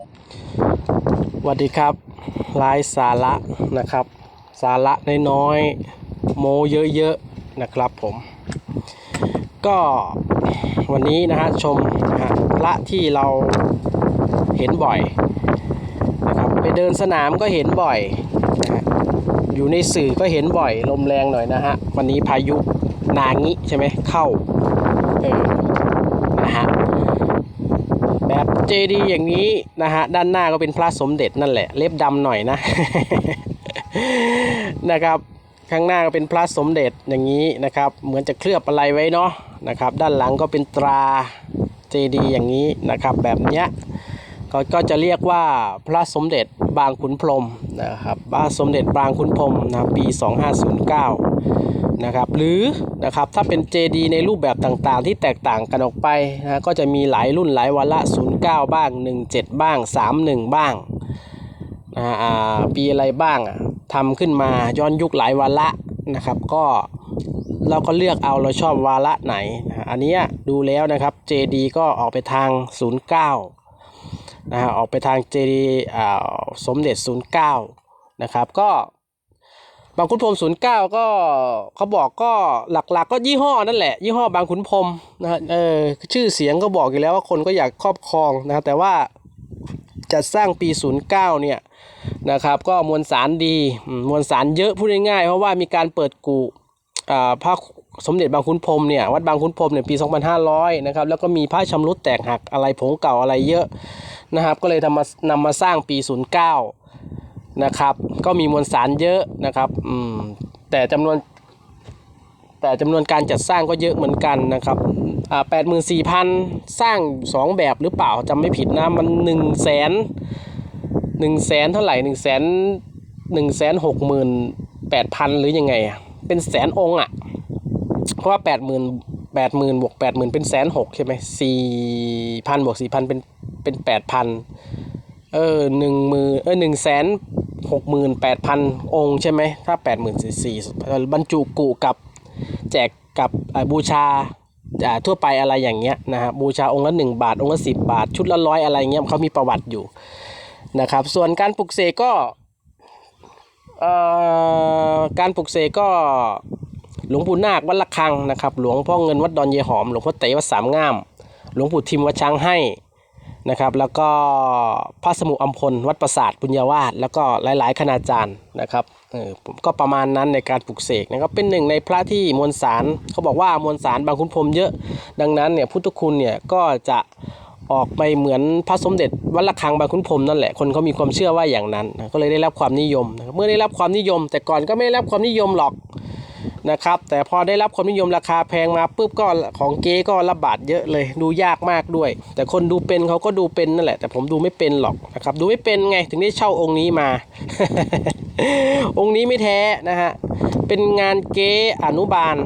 สวัสดีครับลายสาระนะครับ สาระน้อยๆโมเยอะๆนะครับผม ก็วันนี้นะฮะชมนะฮะพระที่เราเห็นบ่อยนะครับไปเดินสนามก็เห็นบ่อยนะฮะอยู่ในสื่อก็เห็นบ่อย ลมแรงหน่อยนะฮะวันนี้พายุนางิใช่ไหมเข้าเออนะฮะแบบ เจดีอย่างนี้นะฮะด้านหน้าก็เป็นพระสมเด็จนั่นแหละ เล็บดำหน่อยนะนะครับ ข้างหน้าก็เป็นพระสมเด็จอย่างนี้นะครับ เหมือนจะเคลือบอะไรไว้เนาะนะครับ ด้านหลังก็เป็นตราเจดีอย่างนี้นะครับ แบบเนี้ย ก็ก็จะเรียกว่าพระสมเด็จบางขุนพรมนะครับพระสมเด็จบางขุนพรหมนะปี 2509 นะครับ หรือนะครับถ้าเป็น JD ในรูปแบบต่างๆ ที่แตกต่างกันออกไปนะก็จะมีหลายรุ่นหลายวาระ 09 บ้าง 17 บ้าง 31 บ้างนะอ่าปีอะไรบ้างทำขึ้นมาย้อนยุคหลายวาระนะครับ ก็เราก็เลือกเอาเราชอบวาระไหน อันนี้ดูแล้วนะครับ JD ก็ออกไปทาง 09 นะฮะออกไปทาง JD อ่าสมเด็จ 09 นะครับ ก็บางขุนพรหมศูนย์เก้าก็เขาบอกก็หลักๆก็ยี่ห้อนั่นแหละ ยี่ห้อบางขุนพรหมนะฮะเออชื่อเสียงก็บอกอยู่แล้วว่าคนก็อยากครอบครองนะครับแต่ว่าจัดสร้างปี 09 เนี่ยนะครับ ก็มวลสารดีอืมมวลสารเยอะพูดง่ายๆเพราะว่ามีการเปิดกูอ่าพระ สมเด็จบางขุนพรมเนี่ยวัดบางขุนพรมเนี่ยปี 2500 นะครับแล้วก็มีพระชำรุดแตกหักอะไรผงเก่าอะไรเยอะนะครับ ก็เลยทำมานำมาสร้างปี 09 นะครับ ก็มีมวลสารเยอะนะครับอืมแต่จำนวน แต่จำนวนการจัดสร้างก็เยอะเหมือนกันนะครับอ่าแปดหมื่นสี่พันสร้างสองแบบหรือเปล่าจำไม่ผิดนะมันหนึ่งแสนหนึ่งแสนเท่าไหร่หนึ่งแสนหนึ่งแสนหกหมื่นแปดพันหรือยังไงอะเป็นแสนองค์อะ เพราะว่าแปดหมื่นแปดหมื่นบวกแปดหมื่นเป็นแสนหกใช่ไหมสี่พันบวกสี่พันเป็นเป็นแปดพันเออหนึ่งมือเออหนึ่งแสนหกหมื่นแปดพันองค์ใช่ไหมถ้าแปดหมื่นสี่สี่บรรจุกุกับแจกกับบูชาทั่วไปอะไรอย่างเงี้ยนะฮะบูชาองค์ละหนึ่งบาท องค์ละสิบบาท ชุดละร้อยอะไรเงี้ยเขามีประวัติอยู่นะครับ ส่วนการปลุกเสกก็การปลุกเสกก็ หลวงปู่นาควัดละคังนะครับหลวงพ่อเงินวัดดอนเยหอม หลวงพ่อเต๋วัดสามงาม หลวงปู่ทิมวัดช้างให้นะครับแล้วก็พระสมุอัมพลวัดประสาทปุญญาวาสแล้วก็หลาย ๆ คณาจารย์นะครับเออผมก็ประมาณนั้นในการปลุกเสกนะครับเป็นหนึ่งในพระที่มวลสารเขาบอกว่ามวลสารบางขุนพรมเยอะดังนั้นเนี่ยพุทธคุณเนี่ยก็จะออกไปเหมือนพระสมเด็จวัดระฆังบางขุนพรมนั่นแหละคนเขามีความเชื่อว่าอย่างนั้น ก็เลยได้รับความนิยม เมื่อได้รับความนิยม แต่ก่อนก็ไม่ได้รับความนิยมหรอก นะครับ แต่พอได้รับความนิยมราคาแพงมาปุ๊บก็ของเก๊ก็ระบาดเยอะเลย ดูยากมากด้วย แต่คนดูเป็นเขาก็ดูเป็นนั่นแหละ แต่ผมดูไม่เป็นหรอกนะครับ ดูไม่เป็นไงถึงได้เช่าองค์นี้มา องค์นี้ไม่แท้นะฮะ เป็นงานเก๊อนุบาล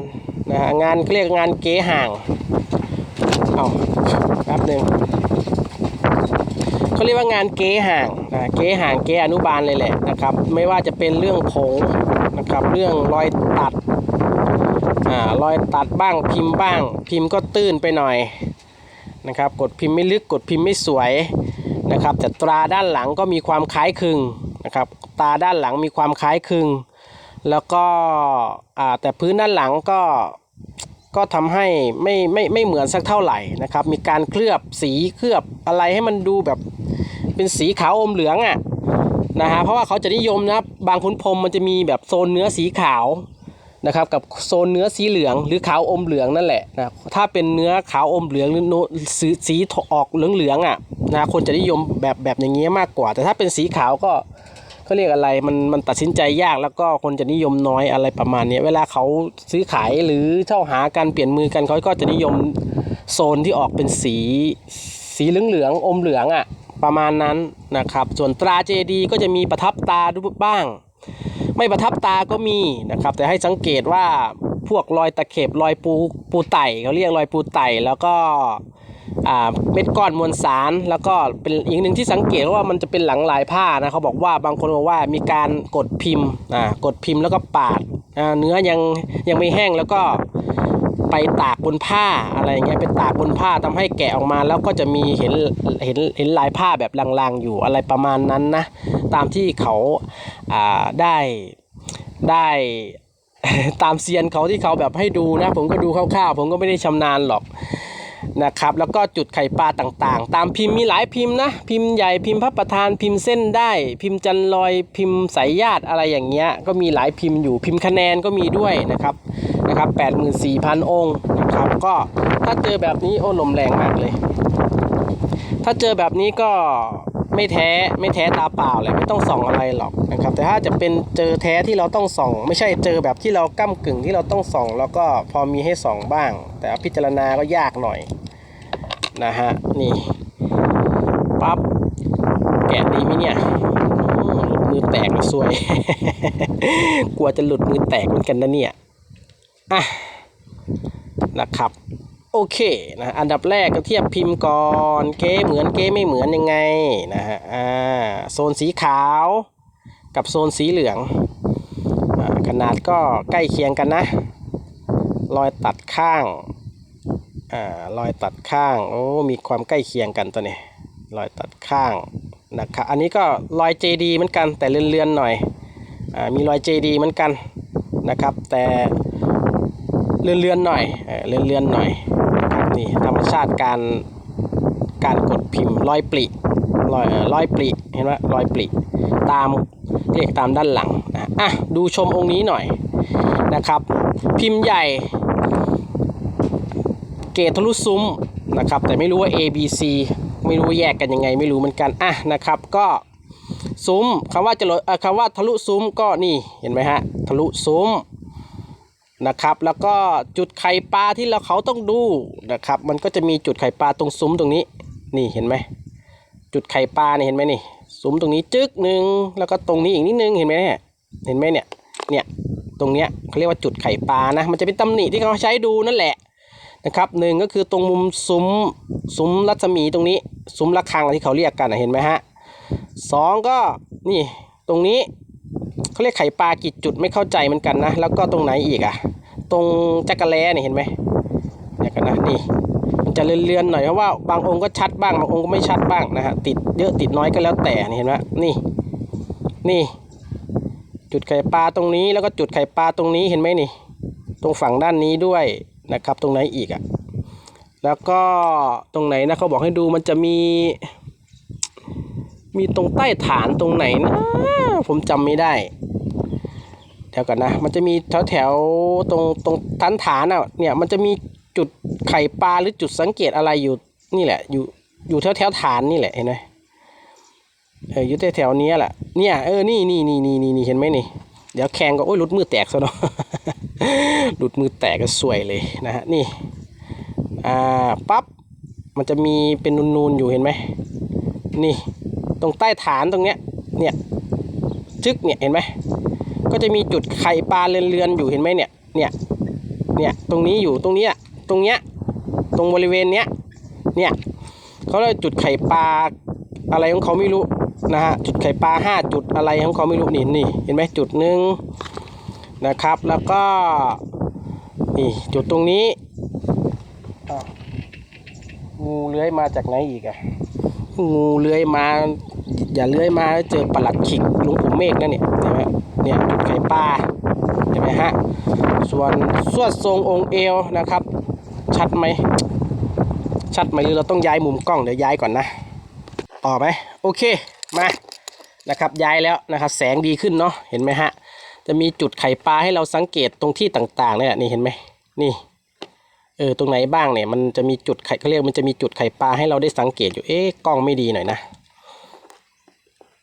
นะฮะงานเขาเรียกงานเก๊ห่างเอาแป๊บหนึ่งเขาเรียกว่างานเก๊ห่างนะเก๊ห่างเก๊อนุบาลเลยแหละนะครับ ไม่ว่าจะเป็นเรื่องผงนะครับ เรื่องรอยตัด อ่ารอยตัดบ้างพิมพ์บ้าง พิมพ์ก็ตื้นไปหน่อยนะครับ กดพิมพ์ไม่ลึกกดพิมพ์ไม่สวยนะครับ แต่ตราด้านหลังก็มีความคล้ายคลึงนะครับ ตาด้านหลังมีความคล้ายคลึง แล้วก็อ่าแต่พื้นด้านหลังก็ก็ทำให้ไม่ไม่ไม่เหมือนสักเท่าไหร่นะครับ มีการเคลือบสีเคลือบอะไรให้มันดูแบบเป็นสีขาวอมเหลืองอะ่ะนะฮะเพราะว่าเขาจะนิยมนะบางขุนพรมมันจะมีแบบโซนเนื้อสีขาว นะครับกับโซนเนื้อสีเหลืองหรือขาวอมเหลืองนั่นแหละนะถ้าเป็นเนื้อขาวอมเหลืองหรือโนสีสีออกเหลืองเหลืองๆอะนะคนจะนิยมแบบแบบอย่างเงี้ยมากกว่า แต่ถ้าเป็นสีขาวก็เขาเรียกอะไรมันมันตัดสินใจยากแล้วก็คนจะนิยมน้อยอะไรประมาณนี้เวลาเขาซื้อขายหรือเช่าหากันเปลี่ยนมือกันเขาก็จะนิยมโซนที่ออกเป็นสีสีเหลืองเหลืองๆอมเหลืองอะประมาณนั้นนะครับ ส่วนตราเจดีก็จะมีประทับตาดูบ้าง ไม่ประทับตาก็มีนะครับ แต่ให้สังเกตว่าพวกรอยตะเข็บรอยปูปูไต่เขาเรียกรอยปูไต่แล้วก็เม็ดก้อนมวลสาร แล้วก็เป็นอีกหนึ่งที่สังเกตว่ามันจะเป็นหลังลายผ้านะเขาบอกว่าบางคนบอกว่ามีการกดพิมพ์กดพิมพ์แล้วก็ปาดเนื้อยังยังไม่แห้งแล้วก็ ไปตากบนผ้าอะไรอย่างเงี้ยไปตากบนผ้าทำให้แกะออกมาแล้วก็จะมีเห็นเห็นเห็นลายผ้าแบบลางๆอยู่อะไรประมาณนั้นนะตามที่เขาอ่าได้ได้ตามเซียนเขาที่เขาแบบให้ดูนะ ผมก็ดูคร่าวๆ ผมก็ไม่ได้ชำนาญหรอกนะครับแล้วก็จุดไข่ปลาต่างๆ ตามพิมพ์มีหลายพิมพ์นะ พิมพ์ใหญ่พิมพ์พระประธานพิมพ์เส้นได้ พิมพ์จันลอยพิมพ์สายญาติอะไรอย่างเงี้ยก็มีหลายพิมพ์อยู่พิมพ์คะแนนก็มีด้วยนะครับ นะครับ84,000 องค์นะครับก็ถ้าเจอแบบนี้โอ้ลมแรงมากเลย ถ้าเจอแบบนี้ก็ไม่แท้ไม่แท้ตาเปล่าแหละไม่ต้องส่องอะไรหรอกนะครับ แต่ถ้าจะเป็นเจอแท้ที่เราต้องส่อง ไม่ใช่เจอแบบที่เราก้ากึ่งที่เราต้องส่อง แล้วก็พอมีให้ส่องบ้าง แต่พิจารณาก็ยากหน่อยนะฮะนี่ปั๊บแกะดีไหมเนี่ยมหลุดมือแตกแล้วซวย กลัวจะหลุดมือแตกเหมือนกันนะเนี่ย อะนะครับ โอเคนะอันดับแรกก็เทียบพิมพ์ก่อนเก๊เหมือนเก๊ไม่เหมือนยังไงนะฮะอ่าโซนสีขาวกับโซนสีเหลืองอขนาดก็ใกล้เคียงกันนะ รอยตัดข้างอ่ารอยตัดข้างโอ้มีความใกล้เคียงกันตัวนี้รอยตัดข้างนะครับอันนี้ก็รอย JD เหมือนกันแต่เลื่อนๆหน่อยอ่ามีรอย JD เหมือนกันนะครับ แต่ เลื่อนๆหน่อยเลื่อนๆหน่อยนี่ธรรมชาติการการกดพิมพ์รอยปลิรอยเอ่อรอยปลิเห็นไหมรอยปลิตามเรียกตามด้านหลังนะอะดูชมองค์นี้หน่อยนะครับ พิมพ์ใหญ่ เกตทะลุซุ้มนะครับ แต่ไม่รู้ว่า A B C ไม่รู้ว่าแยกกันยังไงไม่รู้เหมือนกันอะนะครับก็ซุ้มคำว่าจะลดคำว่าทะลุซุ้มก็นี่เห็นไหมฮะทะลุซุ้ม นะครับ แล้วก็จุดไข่ปลาที่เราเขาต้องดูนะครับ มันก็จะมีจุดไข่ปลาตรงซุ้มตรงนี้ นี่เห็นไหมจุดไข่ปลาเนี่ยเห็นไหมนี่ซุ้มตรงนี้จึกหนึ่งแล้วก็ตรงนี้อีกนิดนึงเห็นไหมเนี่ยเห็นไหมเนี่ยเนี่ยตรงเนี้ยเขาเรียกว่าจุดไข่ปลานะมันจะเป็นตำหนิที่เขาใช้ดูนั่นแหละนะครับหนึ่งก็คือตรงมุมซุ้มซุ้มรัศมีตรงนี้ซุ้มระฆังที่เขาเรียกกันนะเห็นไหมฮะสองก็นี่ตรงนี้ เขาเรียกไข่ปลากี่จุดไม่เข้าใจเหมือนกันนะ แล้วก็ตรงไหนอีกอะตรงจักรแล้เนี่ยเห็นไหมเนี่ยกันนะนี่มันจะเลือนๆหน่อยเพราะว่าบางองค์ก็ชัดบ้างบางองค์ก็ไม่ชัดบ้างนะฮะติดเยอะติดน้อยก็แล้วแต่นี่เห็นไหมนี่นี่ จุดไข่ปลาตรงนี้แล้วก็จุดไข่ปลาตรงนี้เห็นไหมนี่ ตรงฝั่งด้านนี้ด้วยนะครับ ตรงไหนอีกอะแล้วก็ตรงไหนนะเขาบอกให้ดูมันจะมี มีตรงใต้ฐานตรงไหนนะ ผมจำไม่ได้เดี๋ยวก่อนนะ มันจะมีแถวแถวๆตรงตรงฐานฐานอะเนี่ยมันจะมีจุดไข่ปลาหรือจุดสังเกตอะไรอยู่นี่แหละ อยู่อยู่แถวแถวๆฐานนี่แหละเห็นไหมเอออยู่แถวแถวๆนี้แหละเนี่ยเออนี่นี่นี่นี่นี่นี่เห็นไหมนี่เดี๋ยวแข่งก็โอ้ยหลุดมือแตกซะเนาะหลุดมือแตกก็สวยเลยนะฮะนี่อ่าปั๊บมันจะมีเป็นนูนๆอยู่เห็นไหมนี่ ตรงใต้ฐานตรงเนี้ยเนี่ยจึกเนี่ยเห็นไหมก็จะมีจุดไข่ปลาเรือนๆอยู่เห็นไหมเนี่ยเนี่ยเนี่ยตรงนี้อยู่ตรงเนี้ยตรงเนี้ยตรงบริเวณเนี้ยเนี่ยเขาเรียกจุดไข่ปลาอะไรของเขาไม่รู้นะฮะจุดไข่ปลาห้าจุดอะไรของเขาไม่รู้นี่นี่เห็นไหมจุดหนึ่งนะครับแล้วก็นี่จุดตรงนี้อ้าวงูเลื้อยมาจากไหนอีกอะ งูเลื้อยมา อย่าเลื้อยมาแล้วเจอปลัดขิกลุงปู่เมฆนั่นเนี่ยเห็นไหมเนี่ยจุดไข่ปลาเห็นไหมฮะส่วนสวดทรงองค์เอวนะครับ ชัดไหมชัดไหมหรือเราต้องย้ายมุมกล้องเดี๋ยวย้ายก่อนนะต่อไหมโอเคมานะครับย้ายแล้วนะครับแสงดีขึ้นเนาะเห็นไหมฮะจะมีจุดไข่ปลาให้เราสังเกตตรงที่ต่างๆเนี่ยนี่เห็นไหมนี่ เออตรงไหนบ้างเนี่ยมันจะมีจุดไข่เขาเรียกมันจะมีจุดไข่ปลาให้เราได้สังเกตอยู่เอ๊ะกล้องไม่ดีหน่อยนะ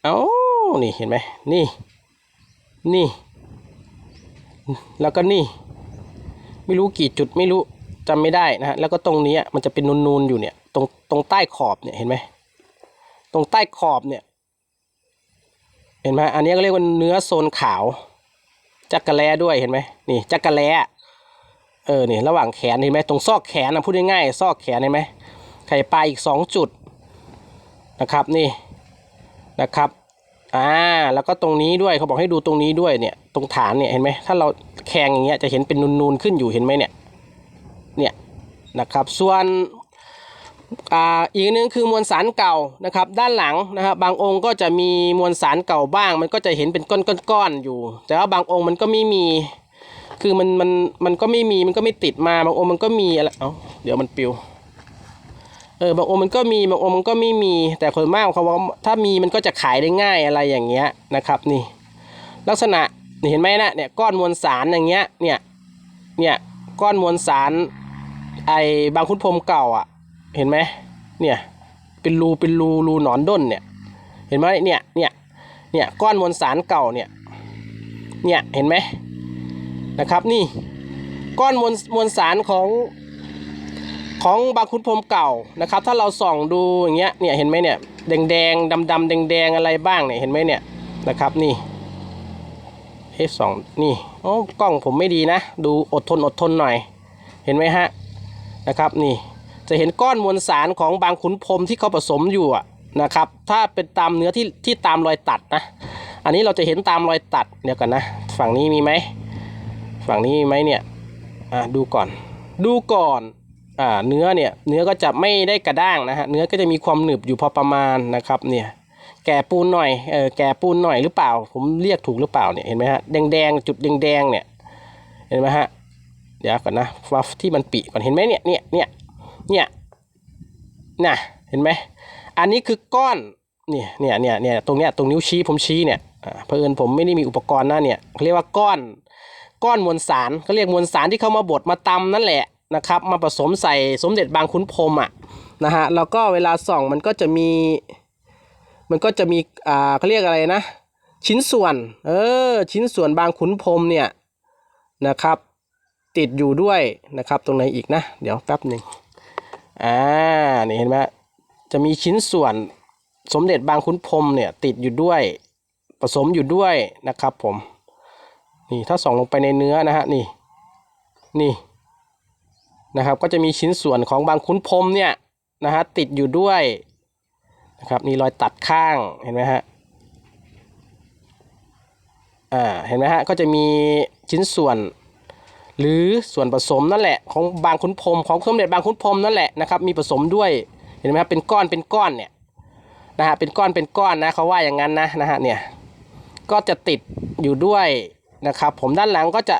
เอ้านี่เห็นไหมนี่ นี่ แล้วก็นี่ ไม่รู้กี่จุดไม่รู้จำไม่ได้นะฮะแล้วก็ตรงนี้มันจะเป็นนูนๆอยู่เนี่ย ตรงตรงใต้ขอบเนี่ยเห็นไหมตรงใต้ขอบเนี่ยเห็นไหมอันนี้ก็เรียกว่าเนื้อโซนขาวจักระแลด้วยเห็นไหมนี่จักระแล เออนี่ระหว่างแขนเห็นไหมตรงซอกแขนนะพูดง่ายๆซอกแขนเห็นไหมไข่ปลาอีกสองจุดนะครับนี่นะครับอ่าแล้วก็ตรงนี้ด้วยเขาบอกให้ดูตรงนี้ด้วยเนี่ยตรงฐานเนี่ยเห็นไหมถ้าเราแขงอย่างเงี้ยจะเห็นเป็นนูนๆขึ้นอยู่เห็นไหมเนี่ยนะครับส่วนอ่าอีกนึงคือมวลสารเก่านะครับด้านหลังนะครับบางองค์ก็จะมีมวลสารเก่าบ้าง มันก็จะเห็นเป็นก้อนๆอยู่ แต่ว่าบางองค์มันก็ไม่มี คือมันมันมันก็ไม่มีมันก็ไม่ติดมาบางองค์มันก็มีอะไรเอ้าเดี๋ยวมันปิวเออบางองค์มันก็มีบางองค์มันก็ไม่มีแต่คนมากเขาว่าถ้ามีมันก็จะขายได้ง่ายอะไรอย่างเงี้ยนะครับนี่ ลักษณะนี่เห็นไหมนะเนี่ยก้อนมวลสารอย่างเงี้ยเนี่ยเนี่ยก้อนมวลสารไอ้บางคุดพรมเก่าอะ เห็นไหมเนี่ยเป็นรูเป็นรูรูหนอนด้นเนี่ยเห็นไหมเนี่ยเนี่ยเนี่ยก้อนมวลสารเก่าเนี่ยเนี่ยเห็นไหม นะครับนี่ก้อนมวลมวลสารของของบางคุดพรมเก่านะครับ ถ้าเราส่องดูอย่างเงี้ยเนี่ยเห็นไหมเนี่ยแดงแดงดำดำแดงแดงอะไรบ้างเนี่ยเห็นไหมเนี่ยนะครับนี่เฮ้สองนี่โอ้กล้องผมไม่ดีนะ ดูอดทนอดทนหน่อย เห็นไหมฮะนะครับนี่จะเห็นก้อนมวลสารของบางขุนพรมที่เขาผสมอยู่อะนะครับ ถ้าเป็นตามเนื้อที่ที่ตามรอยตัดนะ อันนี้เราจะเห็นตามรอยตัดเดี๋ยวกันนะ ฝั่งนี้มีไหม ฝั่งนี้ไหมเนี่ยอ่าดูก่อน ดูก่อนอ่าเนื้อเนี่ยเนื้อก็จะไม่ได้กระด้างนะฮะเนื้อก็จะมีความหนึบอยู่พอประมาณนะครับเนี่ยแก่ปูนหน่อยเออแก่ปูนหน่อยหรือเปล่า ผมเรียกถูกหรือเปล่าเนี่ยเห็นไหมฮะแดงแดงจุดแดงแดงเนี่ยเห็นไหมฮะเดี๋ยวก่อนนะว่าที่มันปีก่อนเห็นไหมเนี่ยเนี่ยเนี่ยเนี่ยน่ะเห็นไหมอันนี้คือก้อนเนี่ยเนี่ยเนี่ยเนี่ยตรงเนี้ยตรงนิ้วชี้ผมชี้เนี่ยอ่าเพื่อนผมไม่ได้มีอุปกรณ์นะเนี่ยเขาเรียกว่าก้อน ก้อนมวลสารเขาเรียกมวลสารที่เขามาบดมาตำนั่นแหละนะครับ มาผสมใส่สมเด็จบางขุนพรมอะนะฮะแล้วก็เวลาส่องมันก็จะมี มันก็จะมีอ่าเขาเรียกอะไรนะ ชิ้นส่วน เออ ชิ้นส่วนบางขุนพรมเนี่ยนะครับ ติดอยู่ด้วยนะครับ ตรงไหนอีกนะ เดี๋ยวแป๊บหนึ่งอ่านี่เห็นไหมจะมีชิ้นส่วนสมเด็จบางขุนพรมเนี่ยติดอยู่ด้วยผสมอยู่ด้วยนะครับผม นี่ถ้าส่องลงไปในเนื้อนะฮะนี่นี่นะครับก็จะมีชิ้นส่วนของบางคุ้นพรมเนี่ยนะฮะติดอยู่ด้วยนะครับมีรอยตัดข้างเห็นไหมฮะอ่าเห็นไหมฮะก็จะมีชิ้นส่วน หรือส่วนผสมนั่นแหละของบางขุนพรมของสมเด็จบางขุนพรมนั่นแหละนะครับมีผสมด้วยเห็นไหมครับเป็นก้อนเป็นก้อนเนี่ยนะฮะเป็นก้อนเป็นก้อนนะเขาว่าอย่างนั้นนะนะฮะเนี่ยก็จะติดอยู่ด้วย นะครับ ผมด้านหลังก็จะ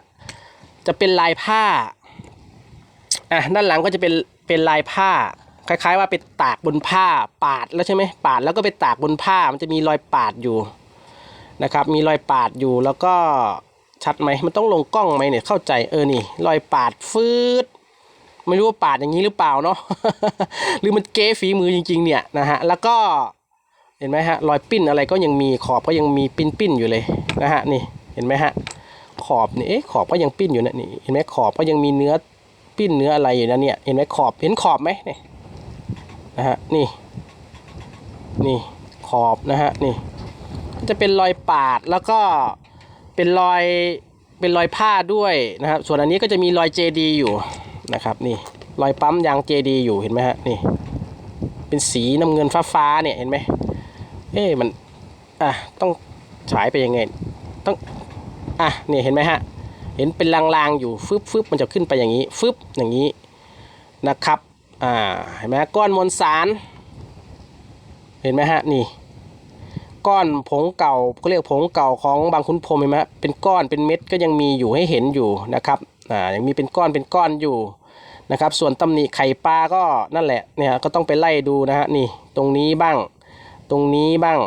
จะเป็นลายผ้าอะด้านหลังก็จะเป็นเป็นลายผ้า คล้ายๆ ว่าไปตากบนผ้าปาดแล้วใช่ไหมปาดแล้วก็ไปตากบนผ้ามันจะมีรอยปาดอยู่นะครับ มีรอยปาดอยู่แล้วก็ชัดไหมมันต้องลงกล้องไหมเนี่ยเข้าใจเออนี่รอยปาดฟืดไม่รู้ว่าปาดอย่างนี้หรือเปล่าเนาะหรือมันเก๊ฝีมือจริง ๆ เนี่ยนะฮะแล้วก็เห็นไหมฮะรอยปิ้นอะไรก็ยังมีขอบก็ยังมีปิ้นปิ้นๆอยู่เลยนะฮะนี่ เห็นไหมฮะ ขอบนี่เอ๊ะขอบก็ยังปิ้นอยู่นะนี่เห็นไหมขอบก็ยังมีเนื้อปิ้นเนื้ออะไรอยู่นะเนี่ยเห็นไหมขอบเห็นขอบไหมนี่นะฮะนี่ นี่ขอบนะฮะนี่ จะเป็นรอยปาดแล้วก็เป็นรอยเป็นรอยผ้าด้วยนะครับ ส่วนอันนี้ก็จะมีรอยเจดีอยู่นะครับ นี่รอยปั๊มยางเจดีอยู่เห็นไหมฮะนี่ เป็นสีน้ำเงินฟ้าฟ้าๆเนี่ยเห็นไหมเอ๊ะมันอะต้องฉายไปยังไง ต้อง อะนี่เห็นไหมฮะ เห็นเป็นลางๆอยู่ฟึบฟึบมันจะขึ้นไปอย่างนี้ฟึบอย่างนี้นะครับ อ่า เห็นไหมก้อนมวลสาร เห็นไหมฮะ นี่ ก้อนผงเก่าก็เรียกผงเก่าของบางขุนพรมเห็นไหมเป็นก้อนเป็นเม็ดก็ยังมีอยู่ให้เห็นอยู่นะครับ อ่า ยังมีเป็นก้อนเป็นก้อนอยู่นะครับ ส่วนตำหนิไข่ปลาก็นั่นแหละ เนี่ยก็ต้องไปไล่ดูนะฮะ นี่ ตรงนี้บ้าง ตรงนี้บ้าง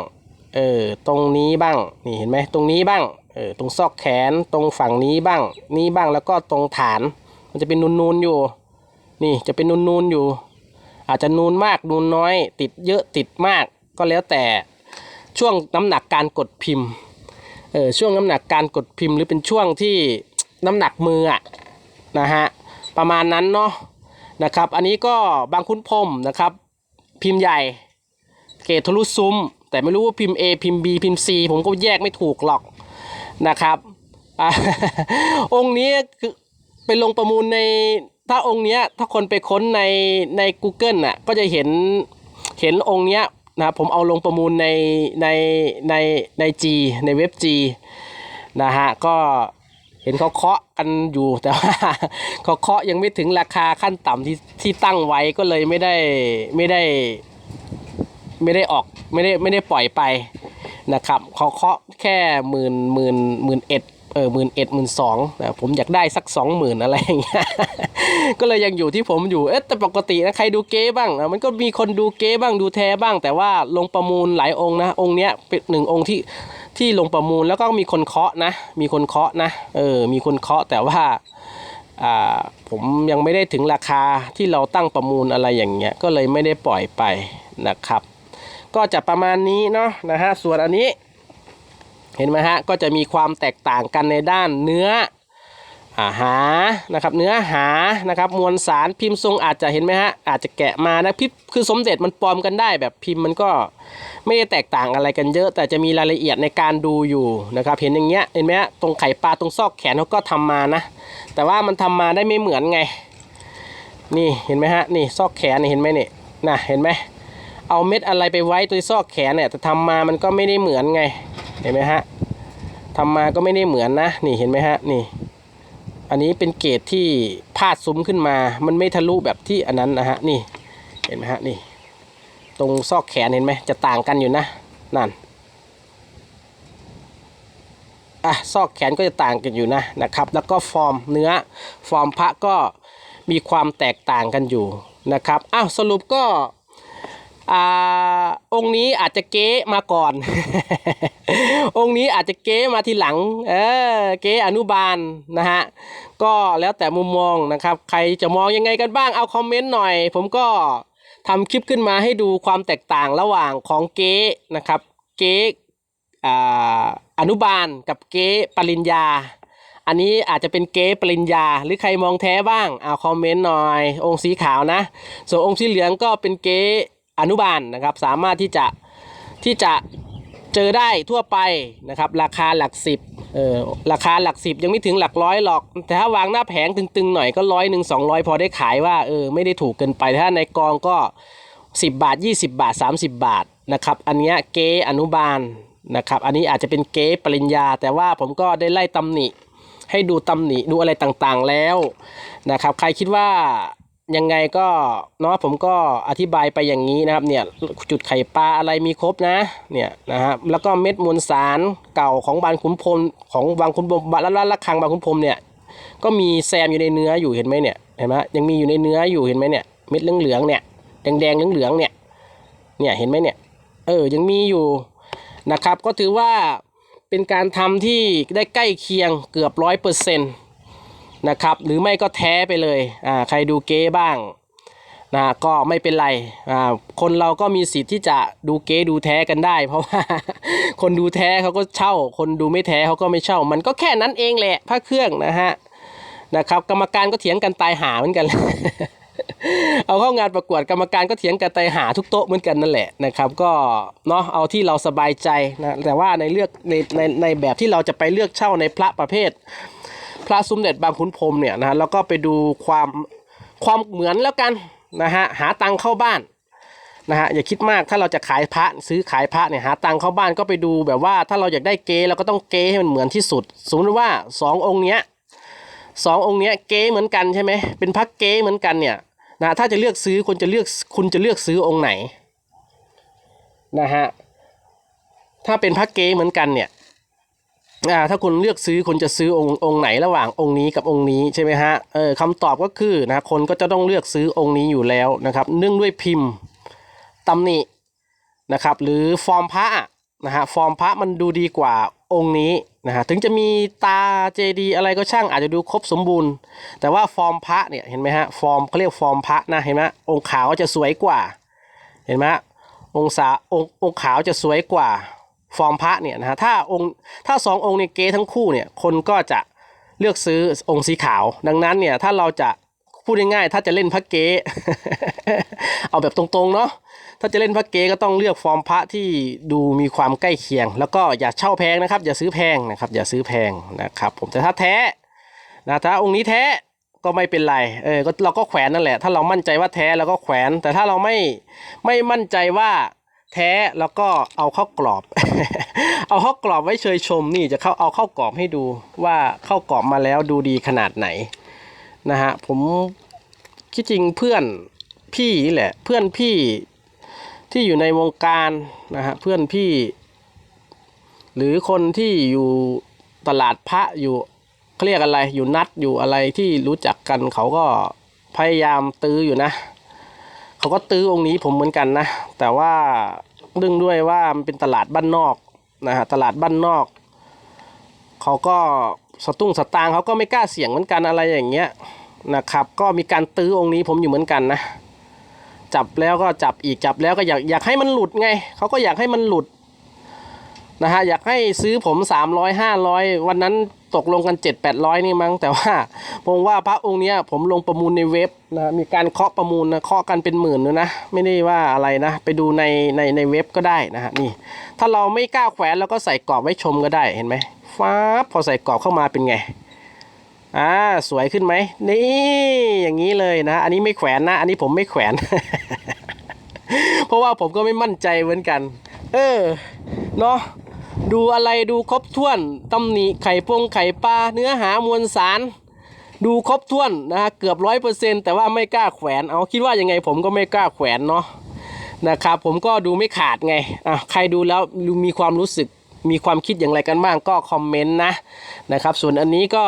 เออ ตรงนี้บ้าง นี่เห็นไหมตรงนี้บ้าง เออตรงซอกแขนตรงฝั่งนี้บ้าง นี้บ้างแล้วก็ตรงฐาน มันจะเป็นนูนๆอยู่ นี่จะเป็นนูนๆอยู่ อาจจะนูนมากนูนน้อย ติดเยอะติดมากก็แล้วแต่ช่วงน้ำหนักการกดพิมพ์เออช่วงน้ำหนักการกดพิมพ์ หรือเป็นช่วงที่น้ำหนักมืออะนะฮะประมาณนั้นเนาะนะครับ อันนี้ก็บางคุ้นพรมนะครับ พิมพ์ใหญ่เกรดทะลุซุ้ม แต่ไม่รู้ว่าพิมพ์ A พิมพ์ B พิมพ์ C ผมก็แยกไม่ถูกหรอก นะครับอะ องค์นี้คือไปลงประมูลในถ้าองค์เนี้ยถ้าคนไปค้นในใน Google น่ะก็จะเห็นเห็นองค์เนี้ยนะครับผมเอาลงประมูลในในในใน G ในเว็บ G นะฮะก็เห็นเขาเคาะกันอยู่แต่ว่าเขาเคาะยังไม่ถึงราคาขั้นต่ำที่ที่ตั้งไว้ก็เลยไม่ได้ไม่ได้ ไม่ได้ออกไม่ได้ไม่ได้ปล่อยไป นะครับเขาเคาะแค่หมื่นหมื่นหมื่นเอ็ดเออหมื่นเอ็ดหมื่นสองแต่ผมอยากได้สักสองหมื่นอะไรอย่างเงี้ยก็เลยยังอยู่ที่ผมอยู่เอ๊ะแต่ปกตินะใครดูเก๊บ้างอะมันก็มีคนดูเก๊บ้างดูแท้บ้าง แต่ว่าลงประมูลหลายองค์นะองค์เนี้ยเป็นหนึ่งองค์ที่ที่ลงประมูลแล้วก็มีคนเคาะนะ มีคนเคาะนะเออมีคนเคาะแต่ว่าอ่าผมยังไม่ได้ถึงราคาที่เราตั้งประมูลอะไรอย่างเงี้ยก็เลยไม่ได้ปล่อยไปนะครับ ก็จะประมาณนี้เนาะนะฮะส่วนอันนี้เห็นไหมฮะก็จะมีความแตกต่างกันในด้านเนื้ออาหานะครับเนื้อหานะครับมวลสารพิมพ์ทรงอาจจะเห็นไหมฮะอาจจะแกะมานะพิมพ์คือสมเด็จมันปลอมกันได้แบบพิมพ์มันก็ไม่ได้แตกต่างอะไรกันเยอะ แต่จะมีรายละเอียดในการดูอยู่นะครับเห็นอย่างเงี้ยเห็นไหมฮะตรงไข่ปลาตรงซอกแขนเขาก็ทำมานะ แต่ว่ามันทำมาได้ไม่เหมือนไง นี่เห็นไหมฮะนี่ซอกแขนนี่เห็นไหมเนี่ยนะเห็นไหม เอาเม็ดอะไรไปไว้ตัวซอกแขนเนี่ยแต่ทำมามันก็ไม่ได้เหมือนไงเห็นไหมฮะทำมาก็ไม่ได้เหมือนนะนี่เห็นไหมฮะนี่ อันนี้เป็นเกรดที่พาดซุ้มขึ้นมา มันไม่ทะลุแบบที่อันนั้นนะฮะนี่เห็นไหมฮะนี่ตรงซอกแขนเห็นไหมจะต่างกันอยู่นะนั่นอะซอกแขนก็จะต่างกันอยู่นะนะครับ แล้วก็ฟอร์มเนื้อฟอร์มพระก็มีความแตกต่างกันอยู่นะครับอ้าวสรุปก็ อ่าองค์นี้อาจจะเก๊มาก่อน องค์นี้อาจจะเก๊มาทีหลัง เออเก๊อนุบาลนะฮะ ก็แล้วแต่มุมมองนะครับ ใครจะมองยังไงกันบ้าง เอาคอมเมนต์หน่อย ผมก็ทำคลิปขึ้นมาให้ดูความแตกต่างระหว่างของเก๊นะครับ เก๊ออนุบาลกับเก๊ปริญญา อันนี้อาจจะเป็นเก๊ปริญญา หรือใครมองแท้บ้าง เอาคอมเมนต์หน่อย องค์สีขาวนะ ส่วนองค์สีเหลืองก็เป็นเก๊ อนุบาลนะครับ สามารถที่จะที่จะเจอได้ทั่วไปนะครับ ราคาหลักสิบเออราคาหลักสิบยังไม่ถึงหลักร้อยหรอก แต่ถ้าวางหน้าแผงตึงๆหน่อยก็ร้อยหนึ่งสองร้อยพอได้ขายว่าเออไม่ได้ถูกเกินไปถ้าในกองก็ 10 บาท 20 บาท 30 บาทนะครับอันนี้เก๊อนุบาลนะครับอันนี้อาจจะเป็นเก๊ปริญญา แต่ว่าผมก็ได้ไล่ตำหนิให้ดูตำหนิดูอะไรต่างๆแล้วนะครับใครคิดว่า ยังไงก็เนาะผมก็อธิบายไปอย่างนี้นะครับเนี่ยจุดไข่ปลาอะไรมีครบนะเนี่ยนะครับแล้วก็เม็ดมวลสารเก่าของบานขุนพรมของบางขุนพรมบานละละคังบางขุนพรมเนี่ยก็มีแซมอยู่ในเนื้ออยู่เห็นไหมเนี่ยเห็นไหมยังมีอยู่ในเนื้ออยู่เห็นไหมเนี่ยเม็ดเหลืองๆเนี่ยแดงแดงๆเหลืองๆเนี่ยเนี่ยเห็นไหมเนี่ยเออยังมีอยู่นะครับก็ถือว่าเป็นการทำที่ได้ใกล้เคียงเกือบร้อยเปอร์เซ็นต์ นะครับ หรือไม่ก็แท้ไปเลยอ่าใครดูเก๊บ้างนะก็ไม่เป็นไรอ่าคนเราก็มีสิทธิ์ที่จะดูเก๊ดูแท้กันได้ เพราะว่าคนดูแท้เขาก็เช่า คนดูไม่แท้เขาก็ไม่เช่า มันก็แค่นั้นเองแหละพระเครื่องนะฮะนะครับ กรรมการก็เถียงกันตายหาเหมือนกัน เอาเข้างานประกวดกรรมการก็เถียงกันตายหาทุกโต๊ะเหมือนกันนั่นแหละนะครับ ก็เนาะเอาที่เราสบายใจนะแต่ว่าในเลือกในในในแบบที่เราจะไปเลือกเช่าในพระประเภท พระสมเด็จบางขุนพรมเนี่ยนะแล้วก็ไปดูความความเหมือนแล้วกันนะฮะหาตังเข้าบ้านนะฮะอย่าคิดมากถ้าเราจะขายพระซื้อขายพระเนี่ยหาตังเข้าบ้านก็ไปดูแบบว่าถ้าเราอยากได้เกเราก็ต้องเกให้มันเหมือนที่สุด สมมติว่าสององค์เนี้ยสององค์เนี้ยเกเหมือนกันใช่ไหมเป็นพักเกเหมือนกันเนี่ยนะถ้าจะเลือกซื้อคนจะเลือกคุณจะเลือกซื้อองค์ไหนนะฮะถ้าเป็นพักเกเหมือนกันเนี่ย อ่าถ้าคุณเลือกซื้อคุณจะซื้อองค์องค์ไหนระหว่างองค์นี้กับองค์นี้ใช่ไหมฮะเออคำตอบก็คือนะคนก็จะต้องเลือกซื้อองค์นี้อยู่แล้วนะครับเนื่องด้วยพิมพ์ตำหนินะครับหรือฟอร์มพระนะฮะฟอร์มพระมันดูดีกว่าองค์นี้นะฮะถึงจะมีตาเจดีอะไรก็ช่างอาจจะดูครบสมบูรณ์ แต่ว่าฟอร์มพระเนี่ยเห็นไหมฮะฟอร์มเขาเรียกฟอร์มพระนะเห็นไหมองค์ขาวจะสวยกว่า เห็นไหมองศาองค์องค์ขาวจะสวยกว่า ฟอร์มพระเนี่ยนะฮะถ้าองค์ถ้าสององค์เนี่ยเก๊ทั้งคู่เนี่ยคนก็จะเลือกซื้อองค์สีขาว ดังนั้นเนี่ยถ้าเราจะพูดง่ายๆถ้าจะเล่นพระเก๊เอาแบบตรงๆเนาะถ้าจะเล่นพระเก๊ก็ต้องเลือกฟอร์มพระที่ดูมีความใกล้เคียง แล้วก็อย่าเช่าแพงนะครับ อย่าซื้อแพงนะครับ อย่าซื้อแพงนะครับ ผมแต่ถ้าแท้นะถ้าองค์นี้แท้ก็ไม่เป็นไรเออเราก็แขวนนั่นแหละ ถ้าเรามั่นใจว่าแท้เราก็แขวน แต่ถ้าเราไม่ไม่มั่นใจว่า แท้แล้วก็เอาเข้ากรอบ เอาเข้ากรอบไว้เชยชมนี่จะเข้าเอาเข้ากรอบให้ดูว่าเข้ากรอบมาแล้วดูดีขนาดไหนนะฮะผมคิดจริงเพื่อนพี่นี่แหละเพื่อนพี่ที่อยู่ในวงการนะฮะเพื่อนพี่ หรือคนที่อยู่ตลาดพระอยู่เขาเรียกอะไรอยู่นัดอยู่อะไรที่รู้จักกันเขาก็พยายามตื้ออยู่นะ เขาก็ตื้อองค์นี้ผมเหมือนกันนะ แต่ว่าเรื่องด้วยว่ามันเป็นตลาดบ้านนอกนะฮะตลาดบ้านนอก เขาก็สตุ้งสตางเขาก็ไม่กล้าเสี่ยงเหมือนกันอะไรอย่างเงี้ยนะครับ ก็มีการตื้อองค์นี้ผมอยู่เหมือนกันนะ จับแล้วก็จับอีกจับแล้วก็อยากอยากให้มันหลุดไงเขาก็อยากให้มันหลุด นะฮะอยากให้ซื้อผมสามร้อยห้าร้อยวันนั้นตกลงกันเจ็ดแปดร้อยนี่มั้ง แต่ว่าผมว่าพระองค์เนี้ยผมลงประมูลในเว็บนะมีการเคาะประมูลนะเคาะกันเป็นหมื่นเลยนะ ไม่ได้ว่าอะไรนะ ไปดูในในในเว็บก็ได้นะฮะนี่ ถ้าเราไม่กล้าแขวนเราก็ใส่กรอบไว้ชมก็ได้เห็นไหมฟ้าพอใส่กรอบเข้ามาเป็นไงอ่าสวยขึ้นไหมนี่อย่างนี้เลยนะ อันนี้ไม่แขวนนะ อันนี้ผมไม่แขวน เพราะว่าผมก็ไม่มั่นใจเหมือนกัน เออเนาะ ดูอะไรดูครบถ้วนตำหนิไข่ปงไข่ปลาเนื้อหามวลสาร ดูครบถ้วนนะฮะเกือบร้อยเปอร์เซ็นต์แต่ว่าไม่กล้าแขวนเอาคิดว่ายังไงผมก็ไม่กล้าแขวนเนาะนะครับผมก็ดูไม่ขาดไงอะใครดูแล้วมีความรู้สึกมีความคิดอย่างไรกันบ้างก็คอมเมนต์นะนะครับ ส่วนอันนี้ก็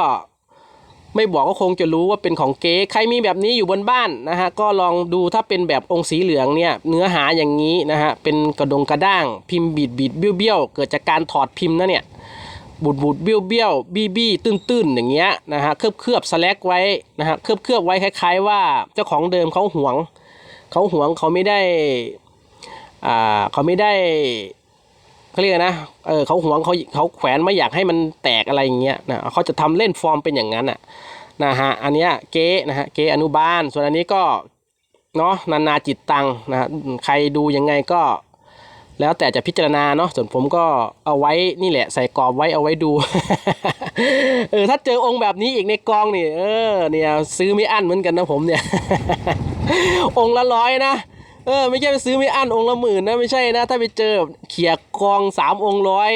ไม่บอกก็คงจะรู้ว่าเป็นของเก๊ใครมีแบบนี้อยู่บนบ้านนะฮะก็ลองดูถ้าเป็นแบบองค์สีเหลืองเนี่ยเนื้อหาอย่างนี้นะฮะเป็นกระดงกระด้าง พิมพ์บีดบีดเบี้ยวเบี้ยวเกิดจากการถอดพิมพ์นะเนี่ยบูดบูดเบี้ยวเบี้ยวบี้บี้ตื้นตื้นอย่างเงี้ยนะฮะเคลือบเคลือบสแลกไว้นะฮะเคลือบเคลือบไว้คล้าย ๆ ว่าเจ้าของเดิมเขาหวงเขาหวงเขาไม่ได้อ่าเขาไม่ได้ เขาเรียกนะเออเขาหวงเขาเขาแขวนไม่อยากให้มันแตกอะไรอย่างเงี้ยนะเขาจะทำเล่นฟอร์มเป็นอย่างนั้นอะนะฮะอันนี้เก๊นะฮะเก๊อนุบาล ส่วนอันนี้ก็เนาะนานาจิตตังนะฮะใครดูยังไงก็ แล้วแต่จะพิจารณาเนาะส่วนผมก็เอาไว้นี่แหละ ใส่กรอบไว้เอาไว้ดูเออถ้าเจอองค์แบบนี้อีกในกองนี่เออเนี่ยซื้อไม่อั้นเหมือนกันนะผมเนี่ย องค์ละร้อยนะ เออไม่ใช่ไปซื้อไม่อั้นองค์ละหมื่นนะไม่ใช่นะ ถ้าไปเจอเขียกองสามองค์ร้อย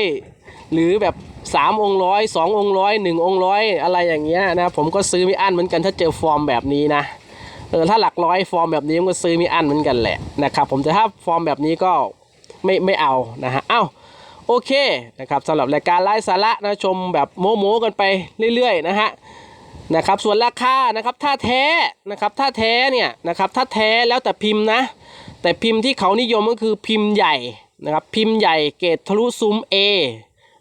หรือแบบสามองค์ร้อยสององค์ร้อยหนึ่งองค์ร้อยอะไรอย่างเงี้ยนะผมก็ซื้อไม่อั้นเหมือนกันถ้าเจอฟอร์มแบบนี้นะเออถ้าหลักร้อยฟอร์มแบบนี้มันก็ซื้อไม่อั้นเหมือนกันแหละนะครับผมแต่ถ้าฟอร์มแบบนี้ก็ไม่ไม่เอานะฮะเอ้าโอเคนะครับสำหรับรายการไลฟ์สาระนะชมแบบโม้โมๆกันไปเรื่อยๆนะฮะนะครับส่วนราคานะครับถ้าแท้นะครับถ้าแท้เนี่ยนะครับถ้าแท้แล้วแต่พิมพ์นะ แต่พิมพ์ที่เขานิยมก็คือพิมพ์ใหญ่นะครับพิมพ์ใหญ่เกรดทะลุซุ้ม A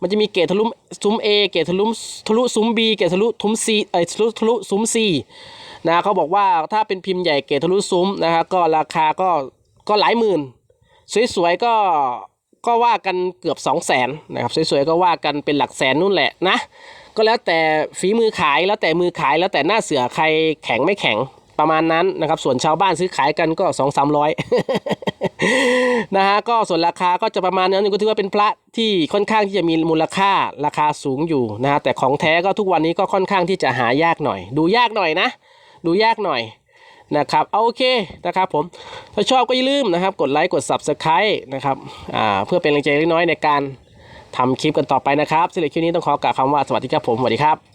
มันจะมีเกรดทะลุซุ้ม A เกรดทะลุทะลุซุ้ม B เกรดทะลุทุ้ม C เอ้ทะลุทะลุซุ้ม C นะเขาบอกว่าถ้าเป็นพิมพ์ใหญ่เกรดทะลุซุ้มนะฮะก็ราคาก็ก็หลายหมื่น สวยๆก็ก็ว่ากันเกือบ 2 0 0แสนนะครับสวยๆก็ว่ากันเป็นหลักแสนนู่นแหละนะก็แล้วแต่ฝีมือขายแล้วแต่มือขายแล้วแต่หน้าเสือใครแข็งไม่แข็ง ประมาณนั้นนะครับ ส่วนชาวบ้านซื้อขายกันก็สองสามร้อยนะฮะก็ส่วนราคาก็จะประมาณนั้นก็ถือว่าเป็นพระที่ค่อนข้างที่จะมีมูลค่าราคาสูงอยู่นะฮะแต่ของแท้ก็ทุกวันนี้ก็ค่อนข้างที่จะหายากหน่อย ดูยากหน่อยนะ ดูยากหน่อยนะครับเอาโอเคนะครับผมถ้าชอบก็อย่าลืมนะครับ กดไลค์กด Subscribe นะครับอ่าเพื่อเป็นแรงใจเล็กน้อยในการทำคลิปกันต่อไปนะครับสำหรับคลิปนี้ต้องขอกล่าวคำว่าสวัสดีครับผมสวัสดีครับ